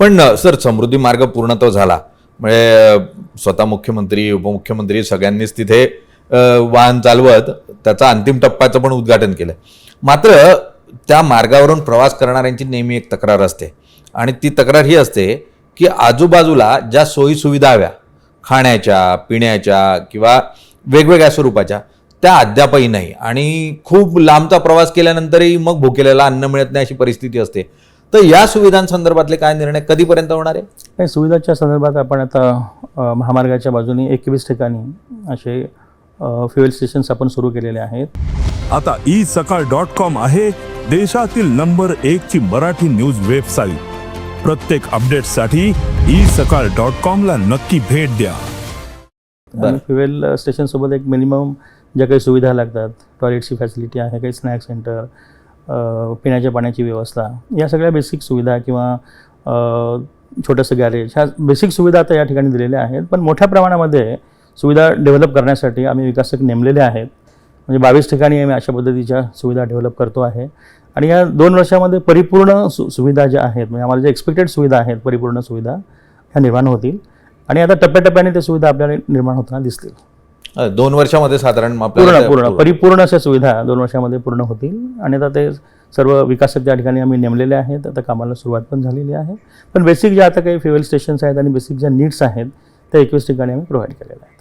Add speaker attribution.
Speaker 1: पण सर समृद्धी मार्ग पूर्णत्व झाला. म्हणजे स्वतः मुख्यमंत्री उपमुख्यमंत्री सगळ्यांनीच तिथे वाहन चालवत त्याचा अंतिम टप्प्याचं पण उद्घाटन केलं. मात्र त्या मार्गावरून प्रवास करणाऱ्यांची नेहमी एक तक्रार असते. आणि ती तक्रार ही असते की आजूबाजूला ज्या सोयीसुविधा हव्या खाण्याच्या पिण्याच्या किंवा वेगवेगळ्या स्वरूपाच्या त्या अद्यापही नाही. आणि खूप लांबचा प्रवास केल्यानंतरही मग भुकेलेला अन्न मिळत नाही अशी परिस्थिती असते. तर या सुविधांसंदर्भातले काय निर्णय कधीपर्यंत होणार आहे?
Speaker 2: नाही सुविधाच्या संदर्भात आपण आता महामार्गाच्या बाजूने एकवीस ठिकाणी असे फ्युएल स्टेशन्स आपण सुरू केलेले आहेत.
Speaker 3: आता ई सकाळ डॉट कॉम आहे देशातील नंबर एक ची मराठी न्यूज वेबसाईट प्रत्येक अपडेटसाठी ई सकाळ डॉट कॉम ला नक्की भेट द्या.
Speaker 2: फ्युएल स्टेशनसोबत एक मिनिमम ज्या काही सुविधा लागतात टॉयलेटची फॅसिलिटी आहे काही स्नॅक सेंटर पिण्याच्या पाण्याची व्यवस्था या सगळ्या बेसिक सुविधा किंवा छोटंसं गॅरेज ह्या बेसिक सुविधा आता या ठिकाणी दिलेल्या आहेत. पण मोठ्या प्रमाणामध्ये सुविधा डेव्हलप करण्यासाठी आम्ही विकासक नेमलेले आहेत. म्हणजे बावीस ठिकाणी आम्ही अशा पद्धतीच्या सुविधा डेव्हलप करतो आहे. आणि या दोन वर्षामध्ये परिपूर्ण सु सुविधा ज्या आहेत म्हणजे आम्हाला ज्या एक्सपेक्टेड सुविधा आहेत परिपूर्ण सुविधा ह्या निर्माण होतील. आणि आता टप्प्याटप्प्याने त्या सुविधा आपल्याला निर्माण होताना दिसतील.
Speaker 1: दोन वर्षामध्ये साधारण
Speaker 2: पूर्ण पूर्ण. परिपूर्ण अशा सुविधा दोन वर्षामध्ये पूर्ण होतील. आणि आता ते सर्व विकासक त्या ठिकाणी आम्ही नेमलेले आहेत आता कामाला सुरुवात पण झालेली आहे. पण बेसिक ज्या आता काही फ्युएल स्टेशन्स आहेत आणि बेसिक ज्या नीड्स आहेत त्या एकवीस ठिकाणी आम्ही प्रोव्हाइड केलेल्या आहेत.